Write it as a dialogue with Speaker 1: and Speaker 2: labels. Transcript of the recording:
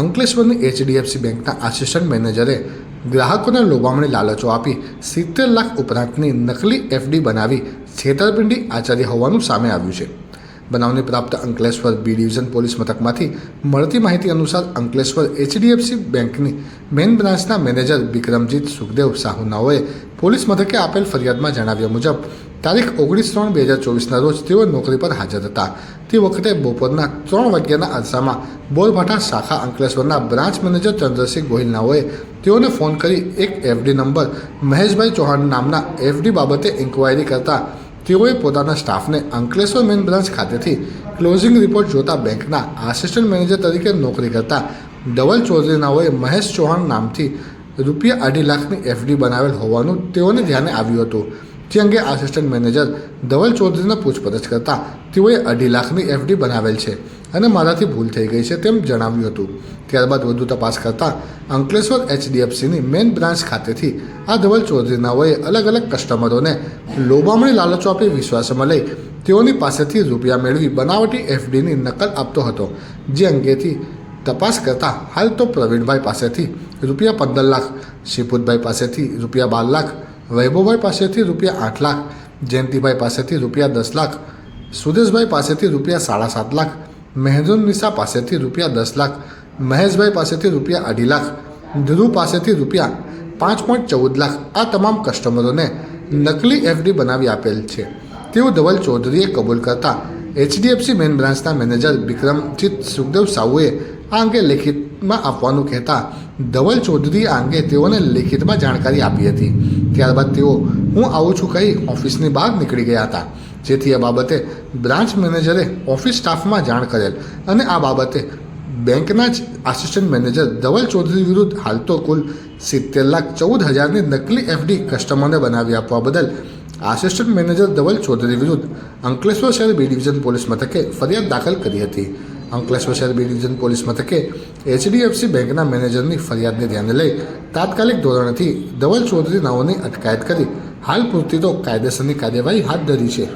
Speaker 1: અંકલેશ્વરની HDFC બેંકના assistant મેનેજરે ગ્રાહકોને લોભામણી લાલચો આપી સિત્તેર લાખ ઉપરાંતની નકલી એફડી બનાવી છેતરપિંડી આચર્ય હોવાનું સામે આવ્યું છે. બનાવની પ્રાપ્ત અંકલેશ્વર બી ડિવિઝન પોલીસ મથકમાંથી મળતી માહિતી અનુસાર અંકલેશ્વર એચડીએફસી બેંકની મેઇન બ્રાન્ચના મેનેજર વિક્રમજીત સુખદેવ સાહુનાઓએ પોલીસ મથકે આપેલ ફરિયાદમાં જણાવ્યા મુજબ, તારીખ ઓગણીસ ત્રણ બે હજાર ચોવીસના રોજ તેઓ નોકરી પર હાજર હતા. તે વખતે બપોરના ત્રણ વાગ્યાના અરસામાં બોરભાઠા શાખા અંકલેશ્વરના બ્રાન્ચ મેનેજર ચંદ્રસિંહ ગોહિલનાઓએ તેઓને ફોન કરી એક એફડી નંબર મહેશભાઈ ચૌહાણ નામના એફડી બાબતે ઇન્કવાયરી કરતા તેઓએ પોતાના સ્ટાફને અંકલેશ્વર મેઇન બ્રાન્ચ ખાતેથી ક્લોઝિંગ રિપોર્ટ જોતા બેંકના આસિસ્ટન્ટ મેનેજર તરીકે નોકરી કરતા ડબલ ચૌધરીનાઓએ મહેશ ચૌહાણ નામથી રૂપિયા અઢી લાખની એફડી બનાવેલ હોવાનું તેઓને ધ્યાને આવ્યું હતું. જે અંગે આસિસ્ટન્ટ મેનેજર ધવલ ચૌધરીને પૂછપરછ કરતા તેઓએ અઢી લાખની એફડી બનાવેલ છે અને મારાથી ભૂલ થઈ ગઈ છે તેમ જણાવ્યું હતું. ત્યારબાદ વધુ તપાસ કરતાં અંકલેશ્વર એચડીએફસીની મેઇન બ્રાન્ચ ખાતેથી આ ધવલ ચૌધરીનાઓએ અલગ અલગ કસ્ટમરોને લોભામણી લાલચો આપી વિશ્વાસમાં લઈ તેઓની પાસેથી રૂપિયા મેળવી બનાવટી એફડીની નકલ આપતો હતો. જે અંગેથી તપાસ કરતાં હાલ તો પ્રવીણભાઈ પાસેથી રૂપિયા પંદર લાખ શિપુતભાઈ પાસેથી રૂપિયા બાર લાખ વૈભવભાઈ પાસેથી રૂપિયા આઠ લાખ, જયંતિભાઈ પાસેથી રૂપિયા દસ લાખ, સુદેશભાઈ પાસેથી રૂપિયા સાડા સાત લાખ મહેન્દ્રુન નિશા પાસેથી રૂપિયા દસ લાખ, મહેશભાઈ પાસેથી રૂપિયા અઢી લાખ, ધ્રુવ પાસેથી રૂપિયા પાંચ પોઈન્ટ ચૌદ લાખ આ તમામ કસ્ટમરોને નકલી એફડી બનાવી આપેલ છે. તેવું ધવલ ચૌધરીએ કબૂલ કરતા એચડીએફસી મેઇન બ્રાન્ચના મેનેજર વિક્રમજીત સુખદેવ સાઉએ આ અંગે લેખિતમાં આપવાનું કહેતા ધવલ ચૌધરી આ અંગે તેઓને લેખિતમાં જાણકારી આપી હતી. ત્યારબાદ તેઓ, હું આવું છું કહી ઓફિસની બહાર નીકળી ગયા હતા. જેથી આ બાબતે બ્રાન્ચ મેનેજરે ઓફિસ સ્ટાફમાં જાણ કરેલ અને આ બાબતે બેંકના જ આસિસ્ટન્ટ મેનેજર ધવલ ચૌધરી વિરુદ્ધ હાલ તો કુલ સિત્તેર લાખ ચૌદ હજારની નકલી એફડી કસ્ટમરને બનાવી આપવા બદલ આસિસ્ટન્ટ મેનેજર ધવલ ચૌધરી વિરુદ્ધ અંકલેશ્વર શહેર બી ડિવિઝન પોલીસ મથકે ફરિયાદ દાખલ કરી હતી. અંકલેશ્વર શહેર બી ડિવિઝન પોલીસ મથકે એચડીએફસી બેંકના મેનેજરની ફરિયાદને ધ્યાને લઈ તાત્કાલિક ધોરણથી ધવલ ચૌધરી નાઓની અટકાયત કરી હાલ પૂરતી તો કાયદેસરની કાર્યવાહી હાથ ધરી છે.